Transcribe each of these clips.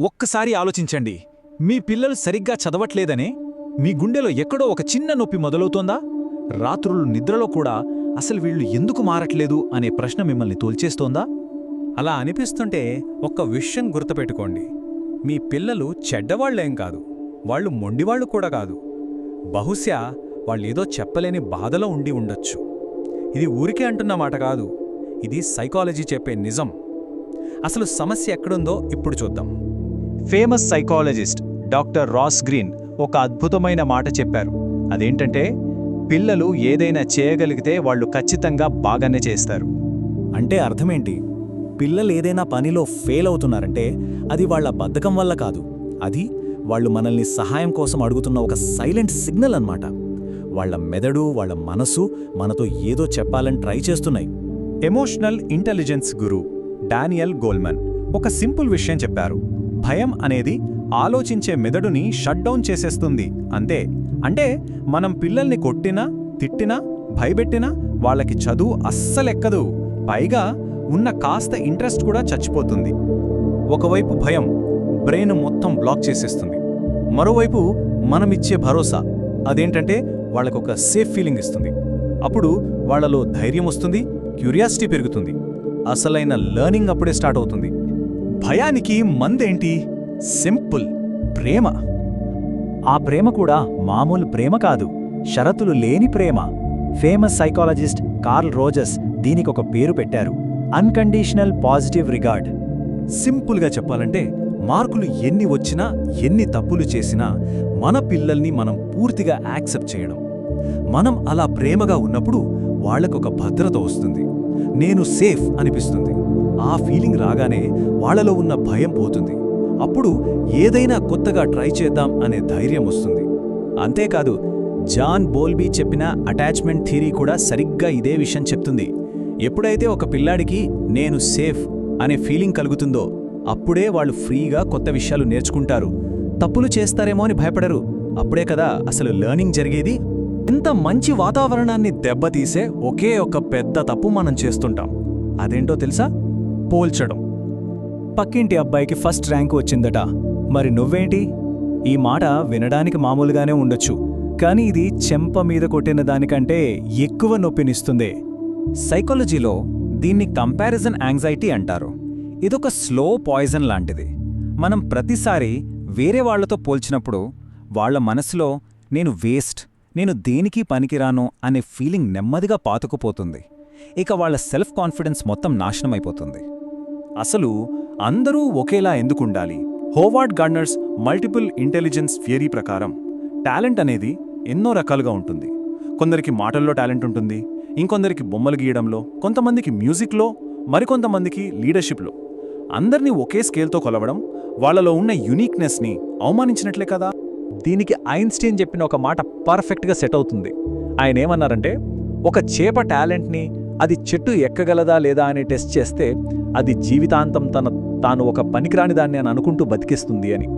ఒక్కసారి ఆలోచించండి. మీ పిల్లలు సరిగ్గా చదవట్లేదనే మీ గుండెలో ఎక్కడో ఒక చిన్న నొప్పి మొదలవుతోందా? రాత్రులు నిద్రలో కూడా అసలు వీళ్ళు ఎందుకు మారట్లేదు అనే ప్రశ్న మిమ్మల్ని తోల్చేస్తోందా? అలా అనిపిస్తుంటే ఒక్క విషయం గుర్తుపెట్టుకోండి. మీ పిల్లలు చెడ్డవాళ్ళేం కాదు. వాళ్ళు మొండివాళ్ళు కూడా కాదు. బహుశా వాళ్ళేదో చెప్పలేని బాధలో ఉండి ఉండొచ్చు. ఇది ఊరికే అంటున్న మాట కాదు. ఇది సైకాలజీ చెప్పే నిజం. అసలు సమస్య ఎక్కడుందో ఇప్పుడు చూద్దాం. Famous psychologist doctor Ross Greene ఒక అద్భుతమైన మాట చెప్పారు. అదేంటంటే పిల్లలు ఏదైనా చేయగలిగితే వాళ్ళు ఖచ్చితంగా బాగానే చేస్తారు. అంటే అర్థమేంటి? పిల్లలు ఏదైనా పనిలో ఫెయిల్ అవుతున్నారంటే అది వాళ్ళ బద్ధకం వల్ల కాదు. అది వాళ్ళు మనల్ని సహాయం కోసం అడుగుతున్న ఒక సైలెంట్ సిగ్నల్ అన్నమాట. వాళ్ళ మెదడు వాళ్ళ మనసు మనతో ఏదో చెప్పాలని ట్రై చేస్తున్నాయి. Emotional intelligence guru Daniel Goleman ఒక సింపుల్ విషయం చెప్పారు. భయం అనేది ఆలోచించే మెదడుని షట్డౌన్ చేసేస్తుంది. అంతే. అంటే మనం పిల్లల్ని కొట్టినా తిట్టినా భయపెట్టినా వాళ్ళకి చదువు అస్సలెక్కదు పైగా ఉన్న కాస్త ఇంట్రెస్ట్ కూడా చచ్చిపోతుంది. ఒకవైపు భయం బ్రెయిన్ మొత్తం బ్లాక్ చేసేస్తుంది. మరోవైపు మనమిచ్చే భరోసా అదేంటంటే వాళ్ళకొక సేఫ్ ఫీలింగ్ ఇస్తుంది. అప్పుడు వాళ్ళలో ధైర్యం వస్తుంది క్యూరియాసిటీ పెరుగుతుంది. అసలైన లెర్నింగ్ అప్పుడే స్టార్ట్ అవుతుంది. భయానికి మందేంటి? సింపుల్. ప్రేమ. ఆ ప్రేమ కూడా మామూలు ప్రేమ కాదు. షరతులు లేని ప్రేమ. ఫేమస్ సైకాలజిస్ట్ కార్ల్ రోజస్ దీనికొక పేరు పెట్టారు. Unconditional positive regard. సింపుల్గా చెప్పాలంటే మార్కులు ఎన్ని వచ్చినా ఎన్ని తప్పులు చేసినా మన పిల్లల్ని మనం పూర్తిగా యాక్సెప్ట్ చేయడం. మనం అలా ప్రేమగా ఉన్నప్పుడు వాళ్ళకొక భద్రత వస్తుంది. నేను సేఫ్ అనిపిస్తుంది. ఆ ఫీలింగ్ రాగానే వాళ్ళలో ఉన్న భయం పోతుంది. అప్పుడు ఏదైనా కొత్తగా ట్రై చేద్దాం అనే ధైర్యం వస్తుంది. అంతేకాదు జాన్ బోల్బీ చెప్పిన అటాచ్మెంట్ థియరీ కూడా సరిగ్గా ఇదే విషయం చెప్తుంది. ఎప్పుడైతే ఒక పిల్లాడికి నేను సేఫ్ అనే ఫీలింగ్ కలుగుతుందో అప్పుడే వాళ్ళు ఫ్రీగా కొత్త విషయాలు నేర్చుకుంటారు. తప్పులు చేస్తారేమో అని భయపడరు. అప్పుడే కదా అసలు లెర్నింగ్ జరిగేది? ఇంత మంచి వాతావరణాన్ని దెబ్బతీసే ఒకే ఒక పెద్ద తప్పు మనం చేస్తుంటాం. అదేంటో తెలుసా? పోల్చడం. పక్కింటి అబ్బాయికి ఫస్ట్ ర్యాంకు వచ్చిందట. మరి నువ్వేంటి? ఈ మాట వినడానికి మామూలుగానే ఉండొచ్చు. కానీ ఇది చెంప మీద కొట్టిన దానికంటే ఎక్కువ నొప్పినిస్తుంది. సైకాలజీలో దీన్ని కంపారిజన్ యాంగ్జైటీ అంటారు. ఇదొక స్లో పాయిజన్ లాంటిది. మనం ప్రతిసారి వేరే వాళ్ళతో పోల్చినప్పుడు వాళ్ళ మనసులో నేను వేస్ట్ నేను దేనికి పనికిరాను అనే ఫీలింగ్ నెమ్మదిగా పాతుకుపోతుంది. ఇక వాళ్ళ సెల్ఫ్ కాన్ఫిడెన్స్ మొత్తం నాశనమైపోతుంది. అసలు అందరూ ఒకేలా ఎందుకుండాలి? Howard Gardner's multiple intelligence theory ప్రకారం టాలెంట్ అనేది ఎన్నో రకాలుగా ఉంటుంది. కొందరికి మాటల్లో టాలెంట్ ఉంటుంది ఇంకొందరికి బొమ్మలు గీయడంలో కొంతమందికి మ్యూజిక్లో మరికొంతమందికి లీడర్షిప్లో. అందరినీ ఒకే స్కేల్తో కొలవడం వాళ్ళలో ఉన్న యునీక్నెస్ని అవమానించినట్లే కదా? దీనికి ఐన్స్టీన్ చెప్పిన ఒక మాట పర్ఫెక్ట్గా సెట్ అవుతుంది. ఆయన ఏమన్నారంటే ఒక చేప టాలెంట్ని అది చెట్టు ఎక్కగలదా లేదా అని టెస్ట్ చేస్తే అది జీవితాంతం తన తాను ఒక పనికిరాని దాన్ని అని అనుకుంటూ బతికిస్తుంది అని.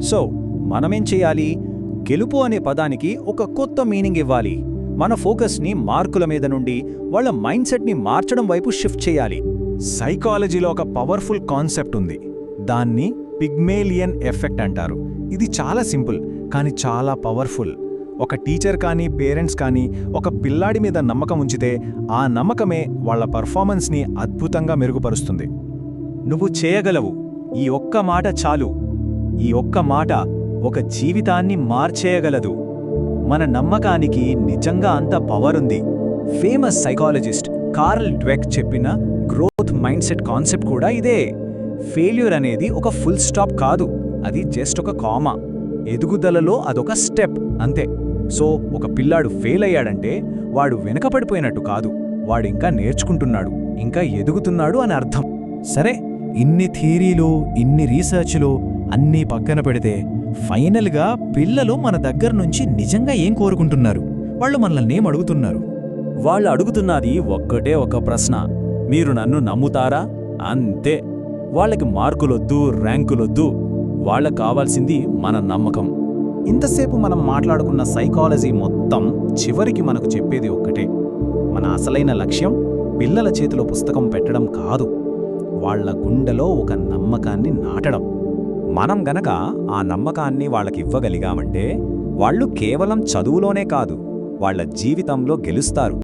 సో మనమేం చేయాలి? గెలుపు అనే పదానికి ఒక కొత్త మీనింగ్ ఇవ్వాలి. మన ఫోకస్ని మార్కుల మీద నుండి వాళ్ళ మైండ్ సెట్ని మార్చడం వైపు షిఫ్ట్ చేయాలి. సైకాలజీలో ఒక పవర్ఫుల్ కాన్సెప్ట్ ఉంది. దాన్ని పిగ్మేలియన్ ఎఫెక్ట్ అంటారు. ఇది చాలా సింపుల్ కానీ చాలా పవర్ఫుల్. ఒక టీచర్ కానీ పేరెంట్స్ కానీ ఒక పిల్లాడి మీద నమ్మకం ఉంచితే ఆ నమ్మకమే వాళ్ళ పర్ఫార్మెన్స్ని అద్భుతంగా మెరుగుపరుస్తుంది. నువ్వు చేయగలవు. ఈ ఒక్క మాట చాలు. ఈ ఒక్క మాట ఒక జీవితాన్ని మార్చేయగలదు. మన నమ్మకానికి నిజంగా అంత పవర్ ఉంది. ఫేమస్ సైకాలజిస్ట్ కార్ల్ డ్వెక్ చెప్పిన గ్రోత్ మైండ్ సెట్ కాన్సెప్ట్ కూడా ఇదే. ఫెయిల్యూర్ అనేది ఒక ఫుల్ స్టాప్ కాదు. అది జస్ట్ ఒక కామా ఎదుగుదలలో అదొక స్టెప్ అంతే. సో ఒక పిల్లాడు ఫెయిల్ అయ్యాడంటే వాడు వెనకపడిపోయినట్టు కాదు. వాడింకా నేర్చుకుంటున్నాడు ఇంకా ఎదుగుతున్నాడు అని అర్థం. సరే ఇన్ని థీరీలు ఇన్ని రీసెర్చ్లు అన్నీ పక్కన పెడితే ఫైనల్గా పిల్లలు మన దగ్గర నుంచి నిజంగా ఏం కోరుకుంటున్నారు? వాళ్ళు మనల్ని ఏం అడుగుతున్నారు? వాళ్ళు అడుగుతున్నది ఒక్కటే ఒక ప్రశ్న. మీరు నన్ను నమ్ముతారా? అంతే. వాళ్ళకి మార్కులొద్దు ర్యాంకులొద్దు. వాళ్ళకు కావాల్సింది మన నమ్మకం. ఇంతసేపు మనం మాట్లాడుకున్న సైకాలజీ మొత్తం చివరికి మనకు చెప్పేది ఒక్కటే. మన అసలైన లక్ష్యం పిల్లల చేతిలో పుస్తకం పెట్టడం కాదు. వాళ్ళ గుండెలో ఒక నమ్మకాన్ని నాటడం. మనం గనక ఆ నమ్మకాన్ని వాళ్ళకి ఇవ్వగలిగామంటే వాళ్ళు కేవలం చదువులోనే కాదు వాళ్ళ జీవితంలో గెలుస్తారు.